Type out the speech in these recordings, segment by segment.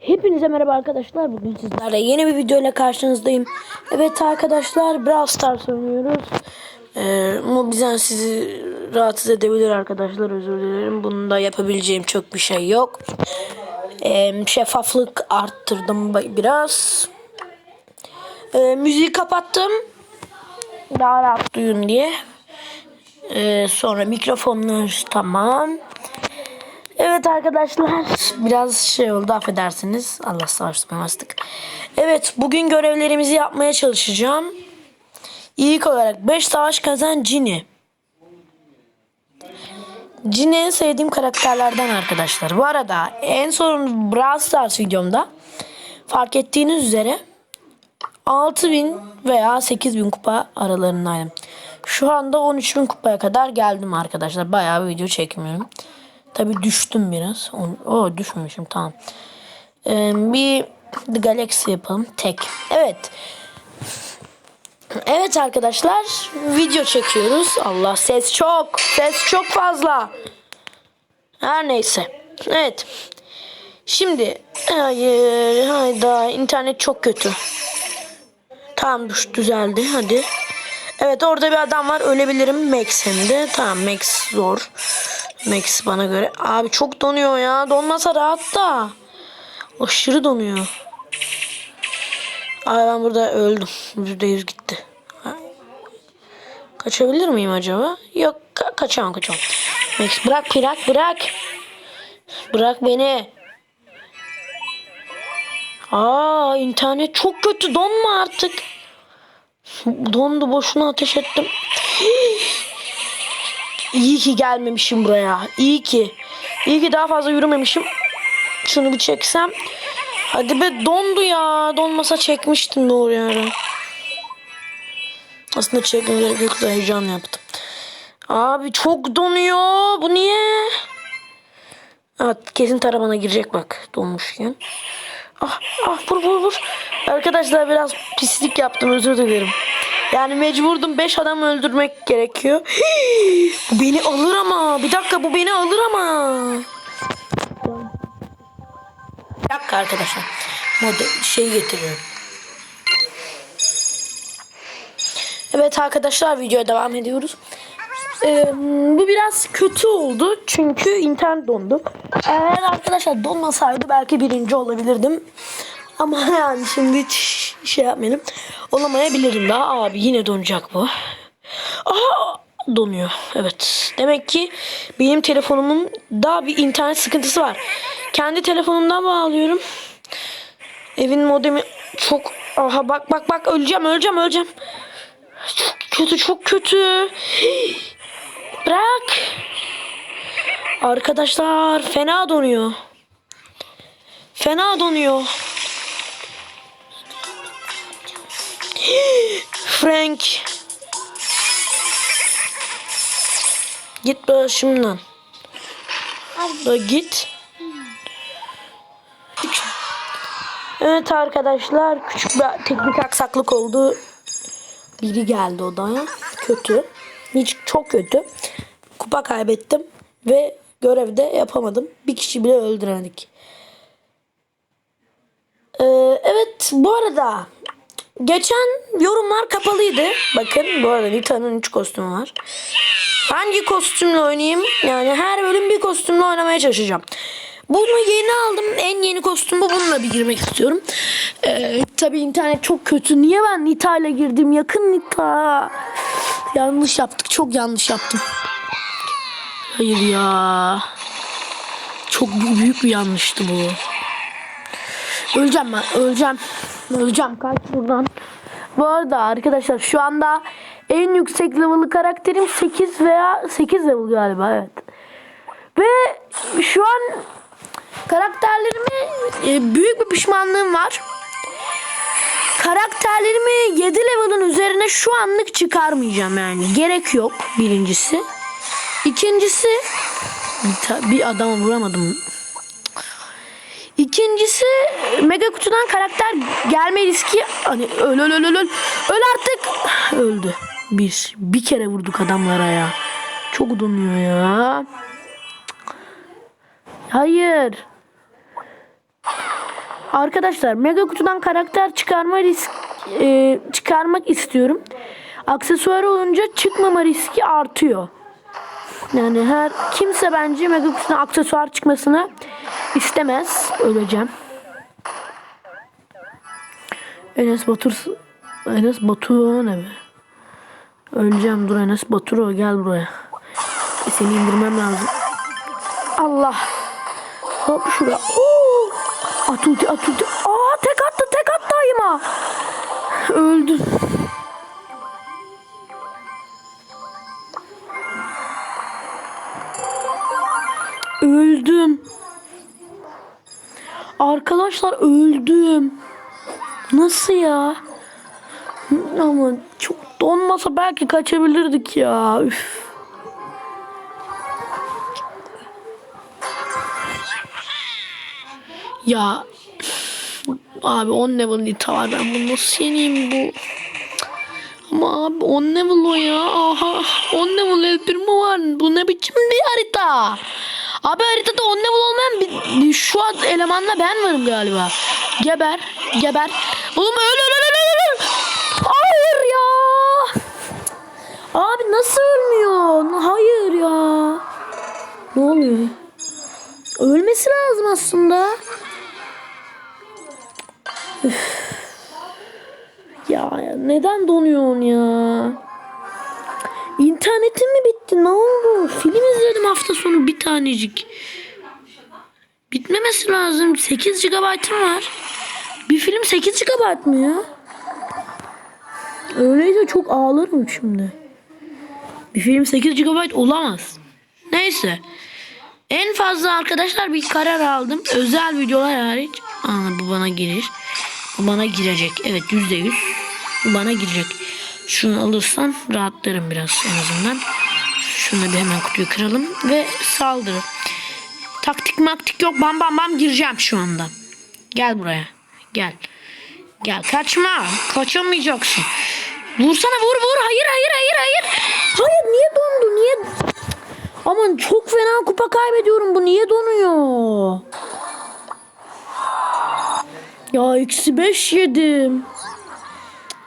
Hepinize merhaba arkadaşlar. Bugün sizlerle yeni bir video ile karşınızdayım. Evet arkadaşlar Brawl Stars oynuyoruz. Ee, Mobizen sizi rahatsız edebilir arkadaşlar. Özür dilerim. Bunda yapabileceğim çok bir şey yok. Ee, şeffaflık arttırdım biraz. Ee, müziği kapattım. Daha rahat duyun diye. Ee, sonra mikrofonlar tamam. Evet arkadaşlar biraz şey oldu affedersiniz. Allah sarsmamazdık. Evet bugün görevlerimizi yapmaya çalışacağım. İlk olarak 5 savaş kazan Cini. Cini en sevdiğim karakterlerden arkadaşlar. Bu arada en son Brawl Stars videomda fark ettiğiniz üzere 6000 veya 8000 kupa aralarındaydım. Şu anda 13000 kupaya kadar geldim arkadaşlar. Bayağı bir video çekmiyorum. Tabi düştüm biraz. O, düşmemişim tamam. Ee, bir The Galaxy yapalım. Tek. Evet. Evet arkadaşlar. Video çekiyoruz. Allah ses çok. Ses çok fazla. Her neyse. Evet. Şimdi. Hayır. Hayda. internet çok kötü. Tamam düzeldi. Hadi. Evet orada bir adam var. Ölebilirim. Max hem de. Tamam Max zor. Max bana göre. Abi çok donuyor ya. Donmasa rahat da. Aşırı donuyor. Abi ben burada öldüm. %100 gitti. Kaçabilir miyim acaba? Yok ka kaçamam kaçamam. Max bırak bırak bırak. Bırak beni. Aa internet çok kötü donma artık. Dondu boşuna ateş ettim. İyi ki gelmemişim buraya. İyi ki. İyi ki daha fazla yürümemişim. Şunu bir çeksem. Hadi be dondu ya. Donmasa çekmiştim doğru yani. Aslında çekmeye gerek yok da heyecan yaptım. Abi çok donuyor. Bu niye? Evet kesin tarabana girecek bak donmuşken. Ah ah vur vur vur. Arkadaşlar biraz pislik yaptım özür dilerim. Yani mecburdum 5 adam öldürmek gerekiyor. Bu beni alır ama. Bir dakika bu beni alır ama. Bir dakika arkadaşlar. Moda şey getiriyorum. Evet arkadaşlar videoya devam ediyoruz. Ee, bu biraz kötü oldu çünkü internet dondu. Eğer arkadaşlar donmasaydı belki birinci olabilirdim. Ama yani şimdi hiç şey yapmayalım. Olamayabilirim daha. Abi yine donacak bu. Aha donuyor. Evet. Demek ki benim telefonumun daha bir internet sıkıntısı var. Kendi telefonumdan bağlıyorum. Evin modemi çok aha bak bak bak öleceğim öleceğim öleceğim. Çok kötü çok kötü. Bırak. Arkadaşlar fena donuyor. Fena donuyor. Frank. Git başımdan. Da git. Evet arkadaşlar küçük bir teknik aksaklık oldu. Biri geldi odaya. Kötü. Hiç çok kötü. Kupa kaybettim ve görevde yapamadım. Bir kişi bile öldüremedik. Ee, evet bu arada geçen yorumlar kapalıydı. Bakın bu arada Nita'nın 3 kostümü var. Hangi kostümle oynayayım? Yani her bölüm bir kostümle oynamaya çalışacağım. Bunu yeni aldım. En yeni kostüm bu. Bununla bir girmek istiyorum. Ee, tabii internet çok kötü. Niye ben Nita ile girdim? Yakın Nita. Yanlış yaptık. Çok yanlış yaptım. Hayır ya. Çok büyük bir yanlıştı bu. Öleceğim ben. Öleceğim. Öleceğim. Kaç buradan. Bu arada arkadaşlar şu anda en yüksek level'lı karakterim 8 veya 8 level galiba evet. Ve şu an karakterlerimi e, büyük bir pişmanlığım var. Karakterlerimi 7 level'ın üzerine şu anlık çıkarmayacağım yani. Gerek yok birincisi. İkincisi bir, adama vuramadım. İkincisi mega kutudan karakter gelme riski hani öl öl öl öl öl öl artık öldü. Bir bir kere vurduk adamlara ya. Çok donuyor ya. Hayır. Arkadaşlar mega kutudan karakter çıkarma risk e, çıkarmak istiyorum. Aksesuar olunca çıkmama riski artıyor. Yani her kimse bence mega kutudan aksesuar çıkmasını istemez. Öleceğim. Enes Batur Enes Batur ne be? Öleceğim dur Enes Batur gel buraya. E, Seni indirmem lazım. Allah. Hop şuraya. Oo! Atulti atulti. Aa tek attı tek attı ayıma. Öldüm. Arkadaşlar öldüm. Nasıl ya? Ama çok donmasa belki kaçabilirdik ya. Üf. Ya abi 10 level nita var ben bunu nasıl yeneyim bu? Ama abi 10 level o ya. Aha 10 level elbir mi var? Bu ne biçim bir harita? Abi haritada 10 level olmayan bir, şu an elemanla ben varım galiba. Geber, geber. Oğlum öl öl öl öl öl. Hayır ya. Abi nasıl ölmüyor? Hayır ya. Ne oluyor? Ölmesi lazım aslında. Üf. Ya neden donuyorsun ya? Bitti? Ne oldu? Film izledim hafta sonu bir tanecik. Bitmemesi lazım. 8 GB'ım var. Bir film 8 GB mı ya? Öyleyse çok ağlarım şimdi. Bir film 8 GB olamaz. Neyse. En fazla arkadaşlar bir karar aldım. Özel videolar hariç. Aa, bu bana girir. Bu bana girecek. Evet yüzde yüz. Bu bana girecek. Şunu alırsam rahatlarım biraz en azından. Şunu hemen kutuyu kıralım. Ve saldırı. Taktik maktik yok. Bam bam bam gireceğim şu anda. Gel buraya. Gel. Gel kaçma. Kaçamayacaksın. Vursana vur vur. Hayır hayır hayır hayır. Hayır niye dondu? Niye? Aman çok fena kupa kaybediyorum. Bu niye donuyor? Ya eksi 5 yedim.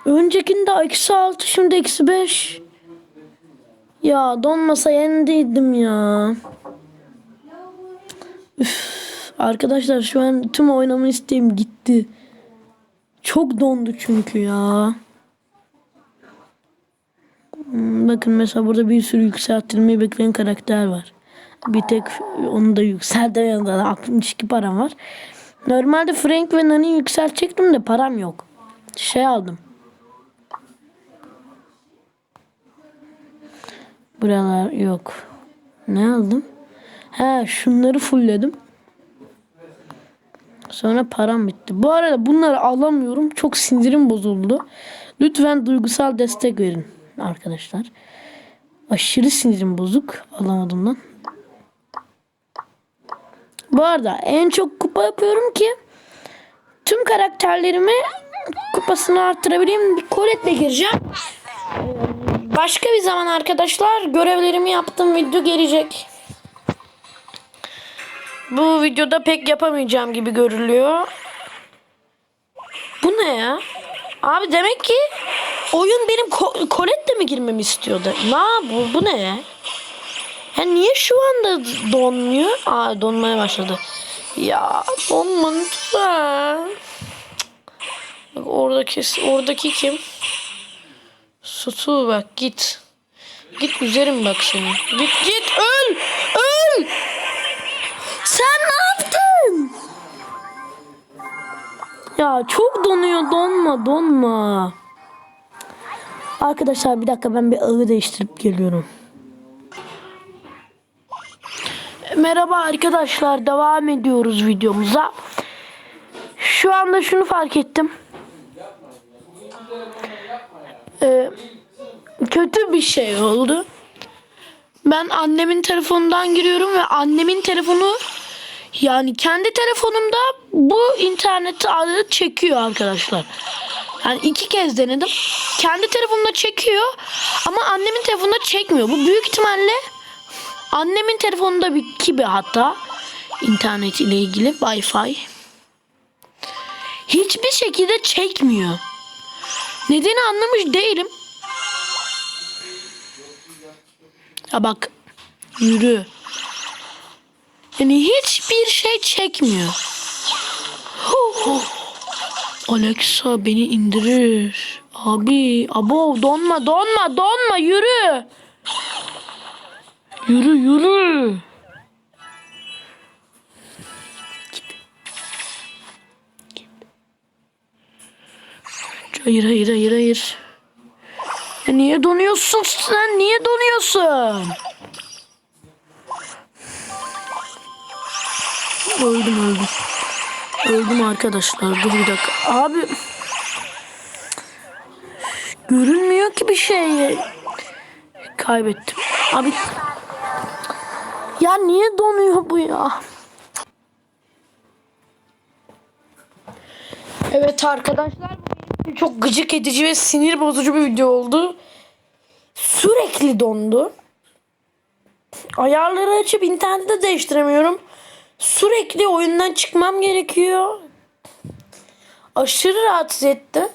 Öncekinde eksi 6 şimdi eksi 5. Ya donmasa yendiydim ya. Üf, arkadaşlar şu an tüm oynama isteğim gitti. Çok dondu çünkü ya. Hmm, Bakın mesela burada bir sürü yükseltilmeyi bekleyen karakter var. Bir tek onu da yükseltemeyen da 62 param var. Normalde Frank ve Nani yükseltecektim de param yok. Şey aldım. Buralar yok. Ne aldım? He şunları fullledim. Sonra param bitti. Bu arada bunları alamıyorum. Çok sinirim bozuldu. Lütfen duygusal destek verin arkadaşlar. Aşırı sinirim bozuk. Alamadım lan. Bu arada en çok kupa yapıyorum ki tüm karakterlerimi kupasını arttırabileyim. Bir koletle gireceğim. Başka bir zaman arkadaşlar görevlerimi yaptım video gelecek. Bu videoda pek yapamayacağım gibi görülüyor. Bu ne ya? Abi demek ki oyun benim ko- mi girmemi istiyordu? Ne bu? Bu ne ya? Niye şu anda donmuyor? Aa donmaya başladı. Ya donma lütfen. Bak oradaki oradaki kim? Sutu bak git. Git üzerim bak seni. Git git öl. Öl. Sen ne yaptın? Ya çok donuyor donma donma. Arkadaşlar bir dakika ben bir ağı değiştirip geliyorum. Merhaba arkadaşlar devam ediyoruz videomuza. Şu anda şunu fark ettim. Ee, kötü bir şey oldu. Ben annemin telefonundan giriyorum ve annemin telefonu yani kendi telefonumda bu interneti adı çekiyor arkadaşlar. Yani iki kez denedim. Kendi telefonumda çekiyor ama annemin telefonunda çekmiyor. Bu büyük ihtimalle Annemin telefonunda bir kibi hatta internet ile ilgili Wi-Fi. hiçbir şekilde çekmiyor. Nedeni anlamış değilim. Ya bak yürü. Yani hiçbir şey çekmiyor. Alexa beni indirir. Abi, abo donma donma donma yürü. Yürü yürü. Hayır hayır hayır hayır. Ya niye donuyorsun sen? Niye donuyorsun? Öldüm öldüm. Öldüm arkadaşlar. Dur bir dakika. Abi. Görünmüyor ki bir şey. Kaybettim. Abi. Ya niye donuyor bu ya? Evet arkadaşlar çok gıcık edici ve sinir bozucu bir video oldu. Sürekli dondu. Ayarları açıp internette değiştiremiyorum. Sürekli oyundan çıkmam gerekiyor. Aşırı rahatsız etti.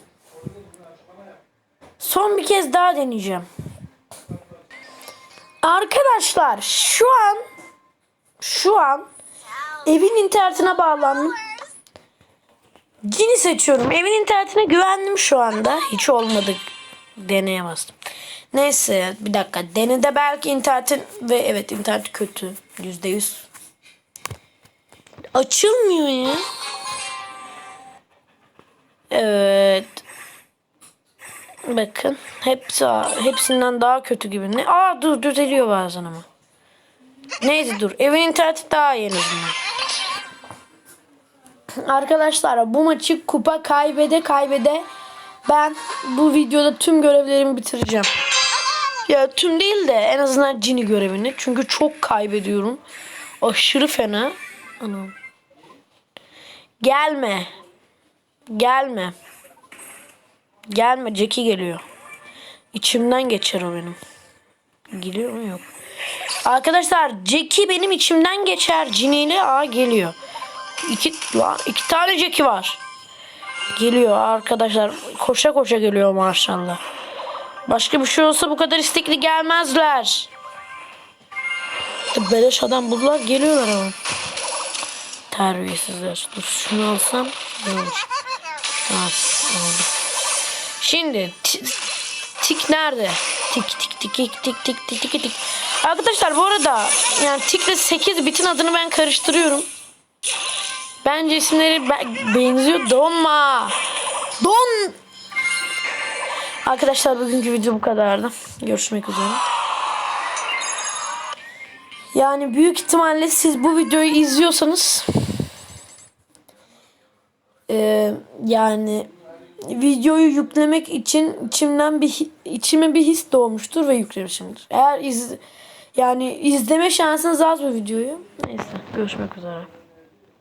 Son bir kez daha deneyeceğim. Arkadaşlar şu an şu an evin internetine bağlandım. Cini seçiyorum. Evin internetine güvendim şu anda. Hiç olmadı. Deneye bastım. Neyse bir dakika. Denede belki internetin ve evet internet kötü. Yüzde yüz. Açılmıyor ya. Evet. Bakın. Hepsi hepsinden daha kötü gibi. Ne? Aa dur düzeliyor bazen ama. Neyse dur. Evin interneti daha iyi en azından. Arkadaşlar bu maçı kupa kaybede kaybede ben bu videoda tüm görevlerimi bitireceğim. Ya tüm değil de en azından Cini görevini. Çünkü çok kaybediyorum. Aşırı fena. Anam. Gelme. Gelme. Gelme. Jackie geliyor. İçimden geçer o benim. Geliyor mu? Yok. Arkadaşlar Jackie benim içimden geçer. Cini ile A geliyor. İki, iki tane Jackie var. Geliyor arkadaşlar. Koşa koşa geliyor maşallah. Başka bir şey olsa bu kadar istekli gelmezler. Beleş adam buldular geliyorlar ama. Terbiyesizler. Dur şunu alsam. Şimdi ti- tik nerede? Tik tik tik tik tik tik tik tik tik. Arkadaşlar bu arada yani tikle 8 bitin adını ben karıştırıyorum. Bence isimleri be- benziyor. Donma. Don. Arkadaşlar bugünkü video bu kadardı. Görüşmek üzere. Yani büyük ihtimalle siz bu videoyu izliyorsanız eee, yani videoyu yüklemek için içimden bir içime bir his doğmuştur ve yüklemişimdir. Eğer iz yani izleme şansınız az bu videoyu. Neyse görüşmek üzere.